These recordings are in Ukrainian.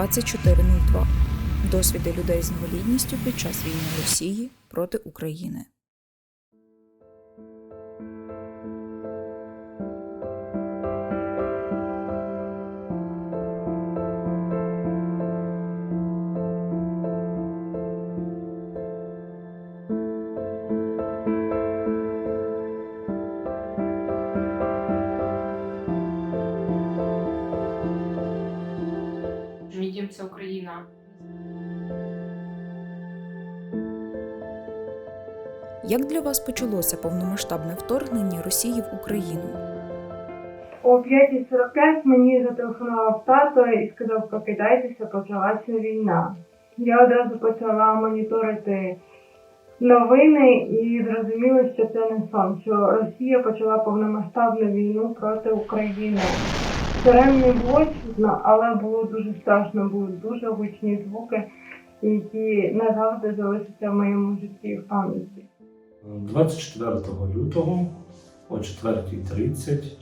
2402. Досвіди людей з інвалідністю під час війни Росії проти України. Дім це Україна. Як для вас почалося повномасштабне вторгнення Росії в Україну? О 5.45 мені зателефонував тато і сказав, прокидайтеся, почалася війна. Я одразу почала моніторити новини і зрозуміла, що це не сон, що Росія почала повномасштабну війну проти України. Сирен не було чутно, але було дуже страшно, були дуже гучні звуки, які назавжди залишаться в моєму житті в пам'яті. 24 лютого о 4.30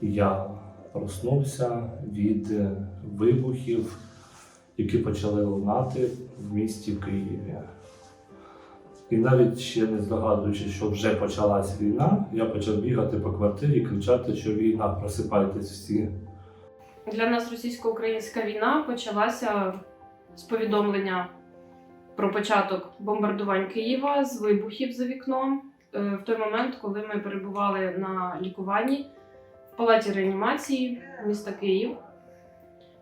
я проснувся від вибухів, які почали лунати в місті Києві. І навіть ще не здогадуючись, що вже почалась війна, я почав бігати по квартирі і кричати, що війна, просипайтесь всі. Для нас російсько-українська війна почалася з повідомлення про початок бомбардувань Києва з вибухів за вікном. Е, В той момент, коли ми перебували на лікуванні в палаті реанімації міста Київ.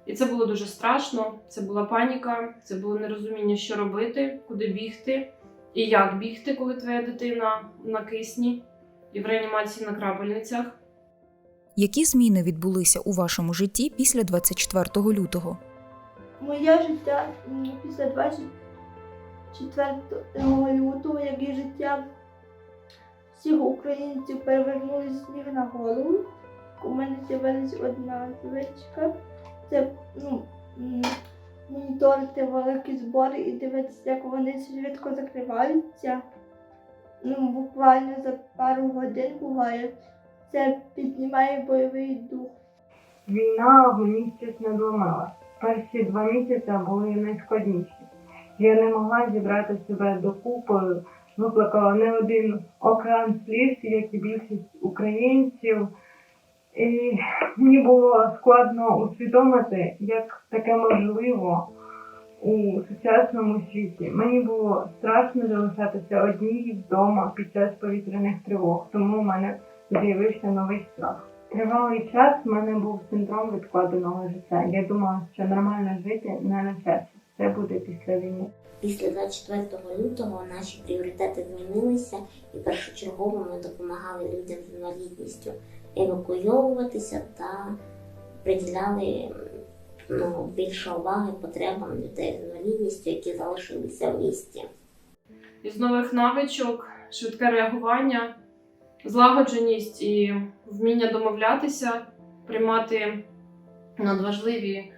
І це було дуже страшно. Це була паніка, це було нерозуміння, що робити, куди бігти і як бігти, коли твоя дитина на кисні і в реанімації на крапельницях. Які зміни відбулися у вашому житті після 24 лютого? Моє життя після 24 лютого, як і життя всіх українців перевернулися з ніг на голову. У мене з'явилась одна звичка. Це ну, моніторити великі збори і дивитися, як вони швидко закриваються. Ну, буквально за пару годин буває. Це піднімає бойовий дух. Війна в мені щось надломила. Перші два місяці були найскладніші. Я не могла зібрати себе докупи, виплакала не один океан сліз, як і більшість українців. І мені було складно усвідомити, як таке можливо у сучасному світі. Мені було страшно залишатися одній вдома під час повітряних тривог, тому в мене з'явився новий страх. Тривалий час в мене був синдром відкладеного життя. Я думала, що нормально жити не на часі. Це буде після війни. Після 24 лютого наші пріоритети змінилися, і першочергово ми допомагали людям з інвалідністю евакуйовуватися та приділяли ну, більше уваги потребам людей з інвалідністю, які залишилися в місті. Із нових навичок, швидке реагування, злагодженість і вміння домовлятися, приймати надважливі е,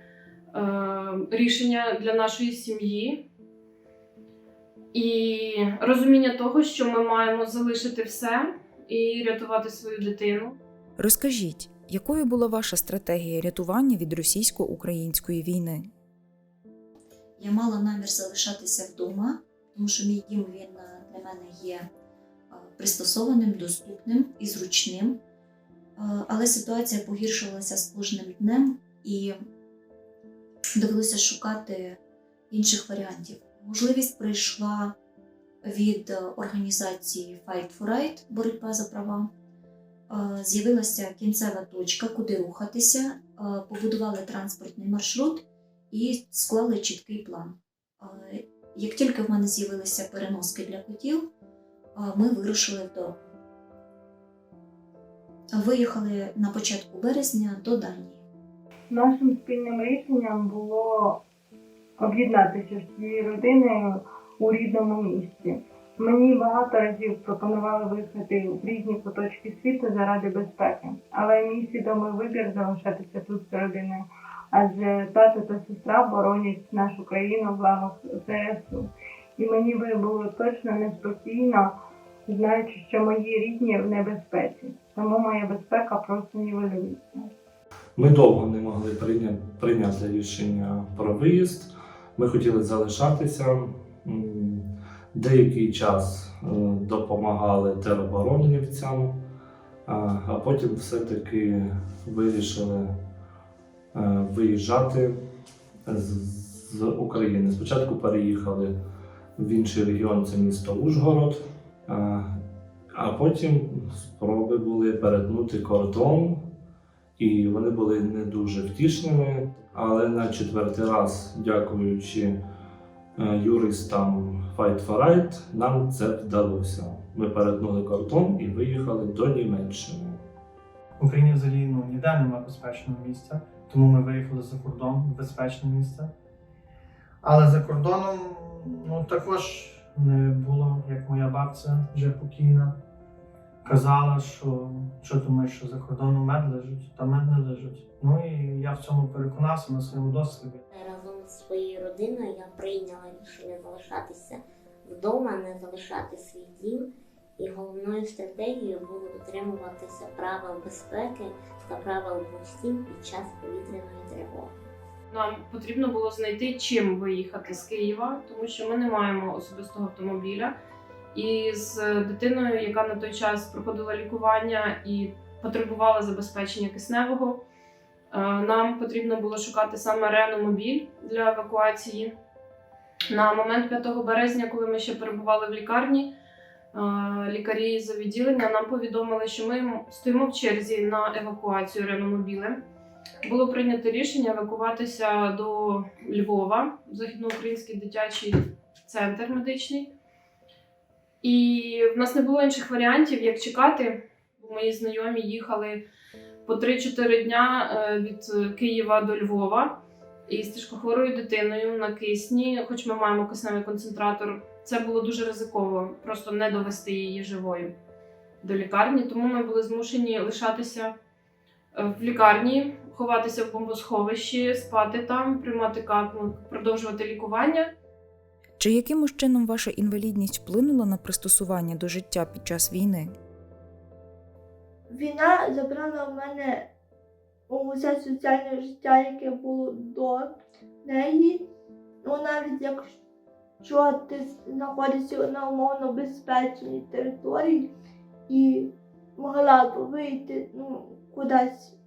рішення для нашої сім'ї. І розуміння того, що ми маємо залишити все і рятувати свою дитину. Розкажіть, якою була ваша стратегія рятування від російсько-української війни? Я мала намір залишатися вдома, тому що мій дім він е, для мене є пристосованим, доступним і зручним. Е, Але ситуація погіршувалася з кожним днем і довелося шукати інших варіантів. Можливість прийшла від організації Fight for Right боротьба за права. Е, З'явилася кінцева точка, куди рухатися, е, побудували транспортний маршрут і склали чіткий план. Як тільки в мене з'явилися переноски для котів, ми вирушили дорогу. Виїхали на початку березня до Данії. Нашим спільним рішенням було об'єднатися з цією родиною у рідному місті. Мені багато разів пропонували виїхати в різні куточки світу заради безпеки, але мій свідомий вибір залишатися тут з родиною, адже тато та сестра боронять нашу країну в лавах ЗСУ. І мені би було точно неспокійно, знаючи, що мої рідні в небезпеці. Тому моя безпека просто нівелюється. Ми довго не могли прийня- прийняти рішення про виїзд. Ми хотіли залишатися. Деякий час е, допомагали тероборонівцям, а а потім все-таки вирішили е, виїжджати з України. Спочатку переїхали в інший регіон, це місто Ужгород, а, потім спроби були перетнути кордон, і вони були не дуже втішними. Але на четвертий раз, дякуючи е, юристам Fight for Right, нам це вдалося. Ми перетнули кордон і виїхали до Німеччини. Україні взагалі ну, ніде немає безпечного місця, тому ми виїхали за кордон в безпечне місце. Але за кордоном ну, також не було, як моя бабця вже покійна. Казала, що що думаєш, що за кордоном мед лежить, та мед не лежить. Ну і я в цьому переконався на своєму досвіді. Разом з своєю родиною я прийняла рішення залишатися вдома, не залишати свій дім. І головною стратегією було дотримуватися правил безпеки та правил постів під час повітряної тривоги. Нам потрібно було знайти, чим виїхати з Києва, тому що ми не маємо особистого автомобіля. І з дитиною, яка на той час проходила лікування і потребувала забезпечення кисневого, е, нам потрібно було шукати саме реномобіль для евакуації. На момент 5 березня, коли ми ще перебували в лікарні, е, лікарі з відділення нам повідомили, що ми стоїмо в черзі на евакуацію реномобілем було прийнято рішення евакуватися до Львова, західноукраїнський дитячий центр медичний. І в нас не було інших варіантів, як чекати. Бо мої знайомі їхали по 3-4 дня е, від Києва до Львова. І з тяжкохворою дитиною на кисні, хоч ми маємо кисневий концентратор, це було дуже ризиково, просто не довести її живою до лікарні. Тому ми були змушені лишатися е, в лікарні, ховатися в бомбосховищі, спати там, приймати капу, продовжувати лікування. Чи якимось чином ваша інвалідність вплинула на пристосування до життя під час війни? Війна забрала в мене усе соціальне життя, яке було до неї. Ну, навіть якщо ти знаходишся на умовно безпечній території і могла б вийти ну, кудись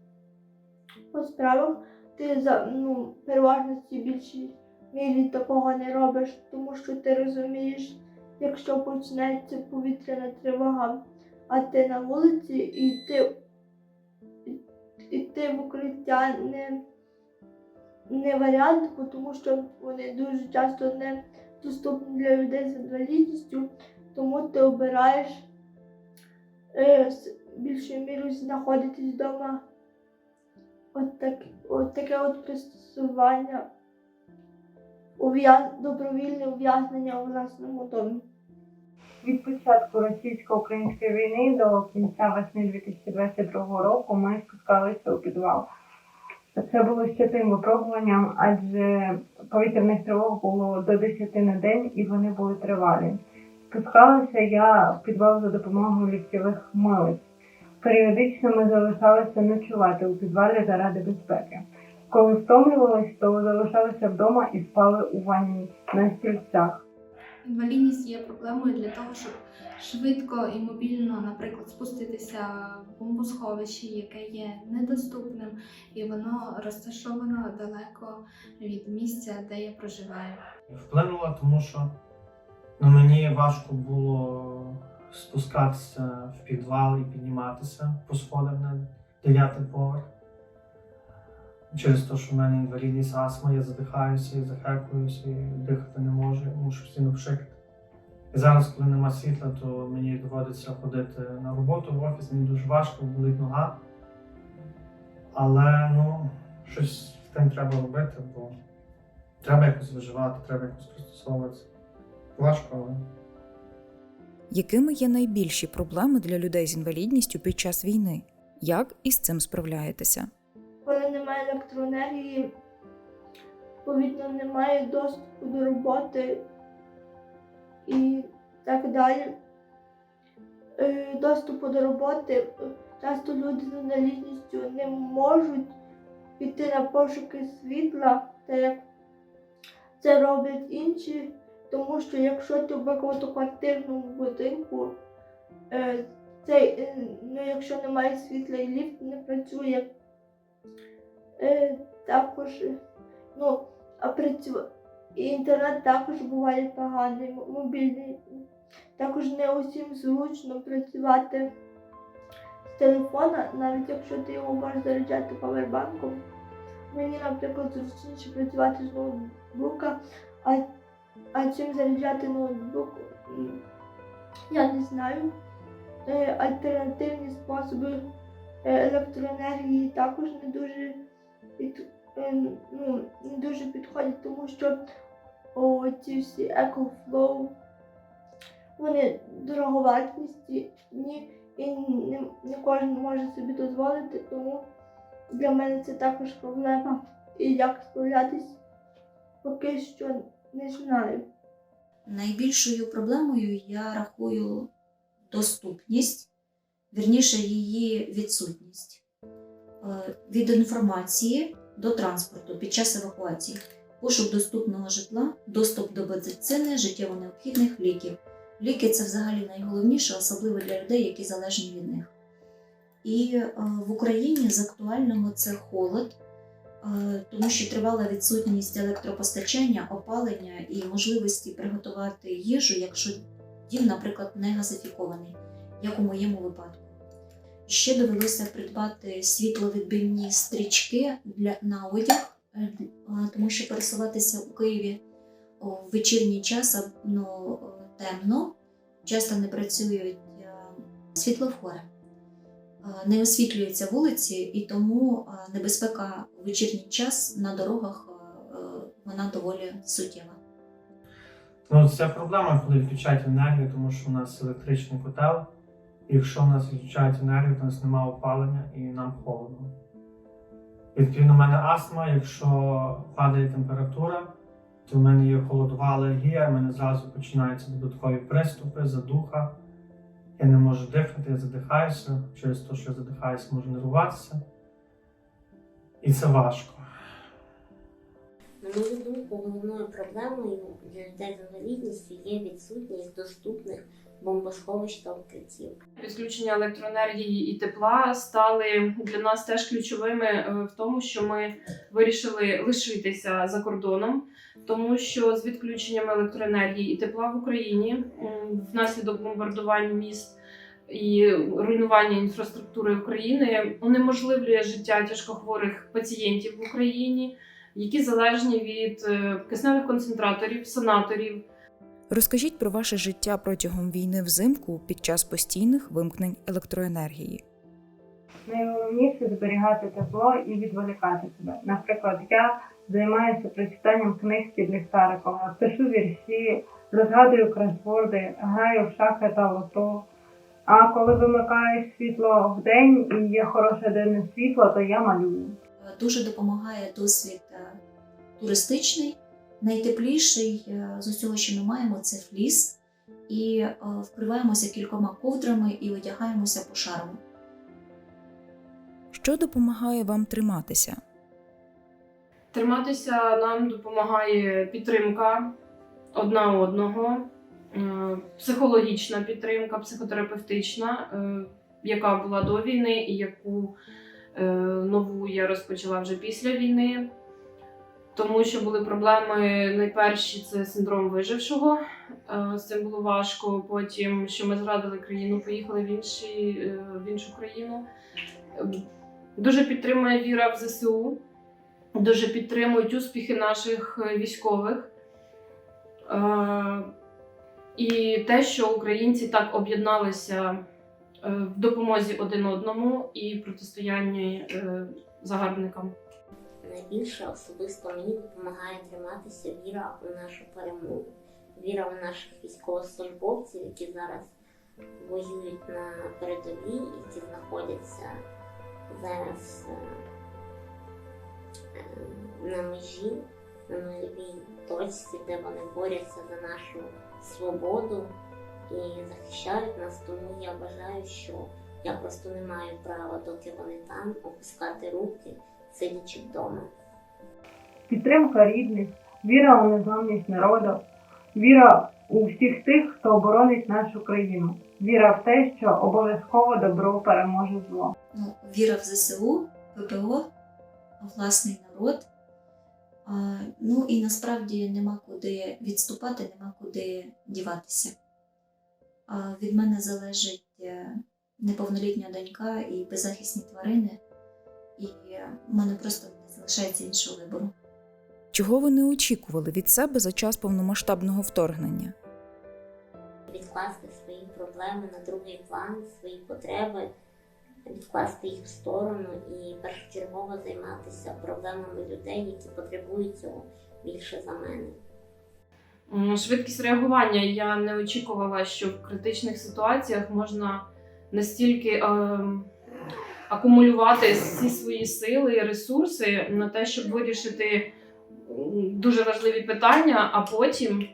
по справах, ти за ну, переважності більшій мірі такого не робиш, тому що ти розумієш, якщо почнеться повітряна тривога, а ти на вулиці і ти, і ти в укриття не, не варіант, тому що вони дуже часто не доступні для людей з інвалідністю, тому ти обираєш е, більшою мірою знаходитись вдома. От, так, от таке от пристосування, ув'яз, добровільне ув'язнення у власному домі. Від початку російсько-української війни до кінця весни 2022 року ми спускалися у підвал. Це було ще тим випробуванням, адже повітряних тривог було до 10 на день і вони були тривалі. Спускалася я в підвал за допомогою ліктєвих милиць. Періодично ми залишалися ночувати у підвалі заради безпеки. Коли втомлювалися, то залишалися вдома і спали у ванні на стільцях. Інвалідність є проблемою для того, щоб швидко і мобільно, наприклад, спуститися в бомбосховище, яке є недоступним, і воно розташовано далеко від місця, де я проживаю. Вплинуло, тому що ну, мені важко було спускатися в підвал і підніматися по сходах на дев'ятий поверх. Через те, що в мене інвалідність астма, я задихаюся і захекуюся, і дихати не можу, мушу постійно пшикати. І зараз, коли нема світла, то мені доводиться ходити на роботу в офіс, мені дуже важко, болить нога. Але ну, щось з тим треба робити, бо треба якось виживати, треба якось пристосовуватися. Важко, але. Якими є найбільші проблеми для людей з інвалідністю під час війни? Як із цим справляєтеся? Коли немає електроенергії, відповідно немає доступу до роботи і так далі. Е, Доступу до роботи часто люди з інвалідністю не можуть піти на пошуки світла, так як це роблять інші. Тому що якщо ти в багатоквартирному будинку, е, цей, е, ну, якщо немає світла і ліфт не працює, е, також е, ну, а працю... і інтернет також буває поганий, мобільний. Також не усім зручно працювати з телефона, навіть якщо ти його можеш заряджати павербанком. Мені, наприклад, зручніше працювати з ноутбука, а, а чим заряджати ноутбук, я не знаю. Е, Альтернативні способи е, електроенергії також не дуже під, е, ну, не дуже підходять, тому що о, ці всі екофлоу, вони дороговартісні і не, не кожен може собі дозволити, тому для мене це також проблема. І як справлятись, поки що не знаю. Найбільшою проблемою я рахую доступність, вірніше її відсутність Е, від інформації до транспорту під час евакуації, пошук доступного житла, доступ до медицини, життєво необхідних ліків. Ліки це взагалі найголовніше, особливо для людей, які залежні від них. І е, в Україні з актуального це холод, тому що тривала відсутність електропостачання, опалення і можливості приготувати їжу, якщо дім, наприклад, не газифікований, як у моєму випадку. Ще довелося придбати світловідбивні стрічки для, на одяг, е, е, тому що пересуватися у Києві в вечірній час ну, темно, часто не працюють е, світлофори, Е, не освітлюються вулиці, і тому е, небезпека у вечірній час на дорогах е, е, вона доволі суттєва. Ну, це проблема, коли відключають енергію, тому що у нас електричний котел. Якщо в нас відключають енергію, то у нас немає опалення і нам холодно. Відповідно, в мене астма, якщо падає температура, то в мене є холодова алергія, в мене зразу починаються додаткові приступи, задуха. Я не можу дихати, я задихаюся. Через те, що я задихаюся, можу нервуватися. І це важко. На мою думку, головною проблемою для людей з інвалідністю є відсутність доступних бомбосховищ та укриттів. Підключення електроенергії і тепла стали для нас теж ключовими е, в тому, що ми вирішили лишитися за кордоном, тому що з відключенням електроенергії і тепла в Україні внаслідок бомбардувань міст. І руйнування інфраструктури України унеможливлює життя тяжкохворих пацієнтів в Україні, які залежні від е, кисневих концентраторів, санаторів, Розкажіть про ваше життя протягом війни взимку під час постійних вимкнень електроенергії. Найголовніше зберігати тепло і відволікати себе. Наприклад, я займаюся прочитанням книг під ліхтариком, пишу вірші, розгадую кросворди, граю в шахи та лото. А коли вимикаєш світло в день і є хороше денне світло, то я малюю. Е, Дуже допомагає досвід е, туристичний. Найтепліший е, з усього, що ми маємо, це фліс. І вкриваємося кількома ковдрами і одягаємося пошаром. Що допомагає вам триматися? Триматися нам допомагає підтримка одна одного, е, психологічна підтримка, психотерапевтична, е, яка була до війни і яку е, нову я розпочала вже після війни. Тому що були проблеми найперші це синдром вижившого. З цим було важко. Потім, що ми зрадили країну, поїхали в, інші, в іншу країну. Е, Дуже підтримує віра в ЗСУ дуже підтримують успіхи наших е, військових. Е, І те, що українці так об'єдналися е, в допомозі один одному і протистоянні загарбникам. Найбільше особисто мені допомагає триматися віра у нашу перемогу, віра у наших військовослужбовців, які зараз воюють на передовій, які знаходяться зараз на межі, на нульовій точці, де вони борються за нашу свободу і захищають нас. Тому я вважаю, що я просто не маю права, доки вони там, опускати руки сидячи вдома. Підтримка рідних, віра у незламність народу, віра у всіх тих, хто оборонить нашу країну, віра в те, що обов'язково добро переможе зло. ну, віра в ЗСУ, ППО, власний народ. Ну і насправді нема куди відступати, нема куди діватися. Від мене залежить е, неповнолітня донька і беззахисні тварини, і е, в мене просто не залишається іншого вибору. Чого ви не очікували від себе за час повномасштабного вторгнення? Відкласти свої проблеми на другий план, свої потреби, відкласти їх в сторону і першочергово займатися проблемами людей, які потребують цього більше за мене. Швидкість реагування. Я не очікувала, що в критичних ситуаціях можна настільки ем, акумулювати всі свої сили і ресурси на те, щоб вирішити дуже важливі питання, а потім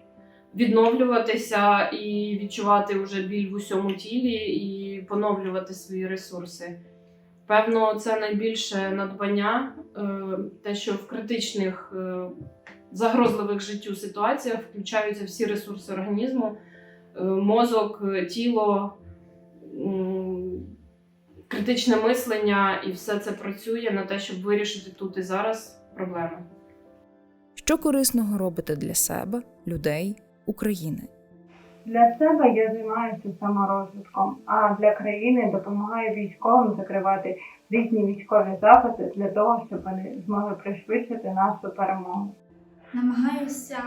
відновлюватися і відчувати вже біль в усьому тілі і поновлювати свої ресурси. Певно, це найбільше надбання, е, те, що в критичних е, загрозливих життю ситуаціях включаються всі ресурси організму, е, мозок, тіло, критичне мислення, і все це працює на те, щоб вирішити тут і зараз проблеми. Що корисного робите для себе, людей, України? Для себе я займаюся саморозвитком, а для країни допомагаю військовим закривати різні військові запити для того, щоб вони змогли пришвидшити нашу перемогу. Намагаюся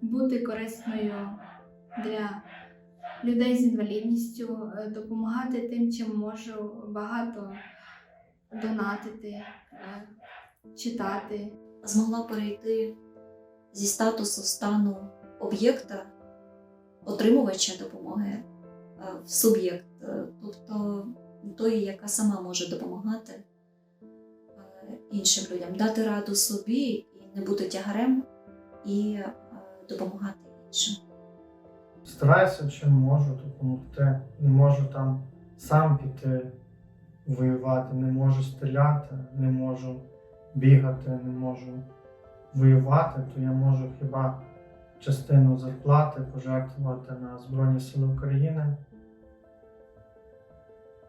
бути корисною для людей з інвалідністю, е, допомагати тим, чим можу, багато донатити, е, читати. Змогла перейти зі статусу стану об'єкта, отримувача допомоги е, в суб'єкт, е, тобто тої, яка сама може допомагати е, іншим людям, дати раду собі і не бути тягарем і допомагати іншим. Стараюся, чим можу допомогти. Не можу там сам піти воювати, не можу стріляти, не можу бігати, не можу воювати, то я можу хіба частину зарплати пожертвувати на Збройні Сили України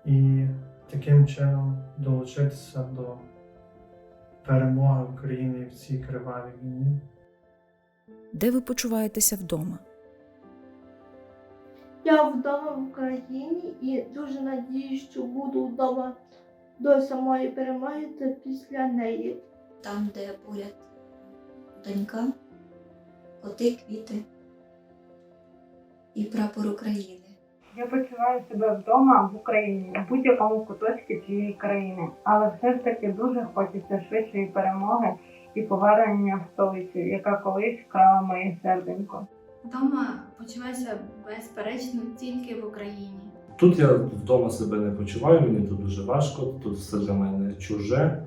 і таким чином долучитися до перемоги України в цій кривавій війні. Де ви почуваєтеся вдома? Я вдома в Україні і дуже надію, що буду вдома до самої перемоги та після неї. Там, де поряд донька, коти, квіти і прапор України. Я почуваю себе вдома в Україні, в будь-якому куточку цієї країни, але все ж таки дуже хочеться швидшої перемоги і повернення в столицю, яка колись вкрала моє серденько. Вдома почуваюся безперечно тільки в Україні. Тут я вдома себе не почуваю, мені тут дуже важко, тут все для мене чуже.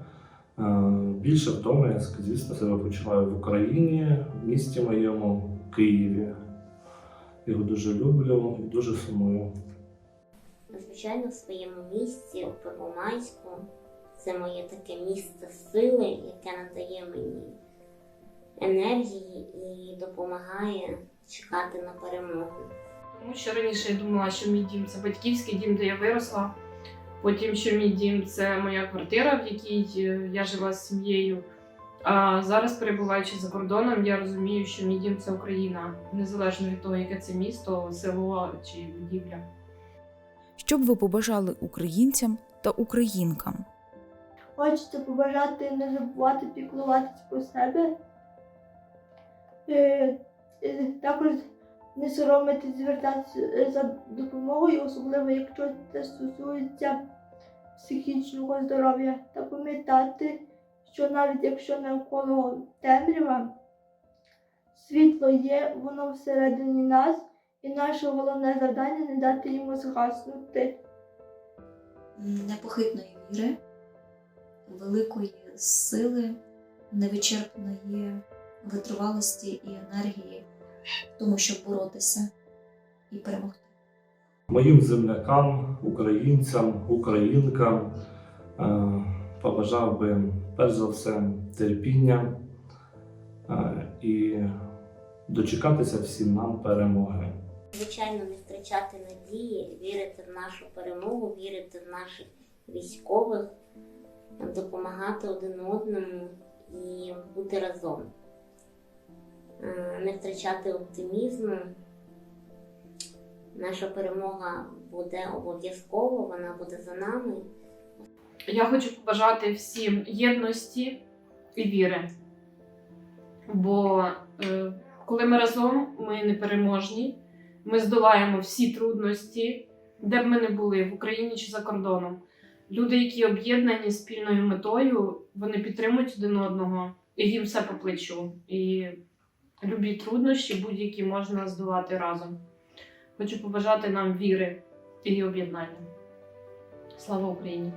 Е, Більше вдома я, звісно, себе почуваю в Україні, в місті моєму, Києві. Його дуже люблю і дуже сумую. Звичайно, в своєму місці, у Первомайську, це моє таке місце сили, яке надає мені енергії і допомагає чекати на перемогу. Тому що раніше я думала, що мій дім це батьківський дім, де я виросла. Потім, що мій дім це моя квартира, в якій е, я жила з сім'єю. А зараз, перебуваючи за кордоном, я розумію, що мій дім це Україна, незалежно від того, яке це місто, село чи будівля. Що б ви побажали українцям та українкам? Хочете побажати не забувати піклуватись про себе. Е, е, також не соромитись звертатися е, за допомогою, особливо якщо це стосується психічного здоров'я, та пам'ятати, що навіть якщо навколо темрява, світло є, воно всередині нас, і наше головне завдання не дати йому згаснути. непохитної віри, великої сили, невичерпної витривалості і енергії тому, щоб боротися і перемогти. Моїм землякам, українцям, українкам е, побажав би перш за все, терпіння е, і дочекатися всім нам перемоги. Звичайно, не втрачати надії, вірити в нашу перемогу, вірити в наших військових, допомагати один одному і бути разом. Е, Не втрачати оптимізму. Наша перемога буде обов'язково, вона буде за нами. Я хочу побажати всім єдності і віри. Бо е, коли ми разом, ми непереможні, ми здолаємо всі трудності, де б ми не були, в Україні чи за кордоном. Люди, які об'єднані спільною метою, вони підтримують один одного, і їм все по плечу. І любі труднощі будь-які можна здолати разом. Хочу побажати нам віри і об'єднання. Слава Україні!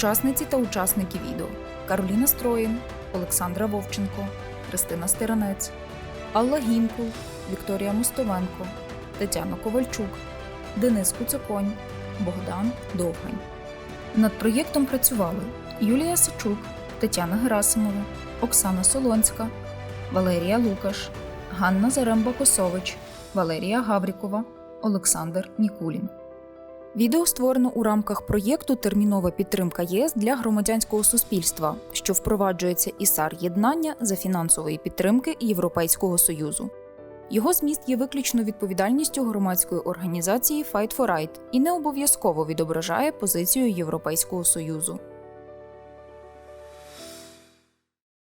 Учасниці та учасники відео Кароліна Строїн, Олександра Вовченко, Христина Стиранець, Алла Гінкул, Вікторія Мостовенко, Тетяна Ковальчук, Денис Куциконь, Богдан Довгань. Над проєктом працювали Юлія Сичук, Тетяна Герасимова, Оксана Солонська, Валерія Лукаш, Ганна Заремба-Косович, Валерія Гаврікова, Олександр Нікулін. Відео створено у рамках проєкту Термінова підтримка ЄС для громадянського суспільства, що впроваджується ІСАР єднання за фінансової підтримки Європейського союзу. Його зміст є виключно відповідальністю громадської організації Fight for Right і не обов'язково відображає позицію Європейського союзу.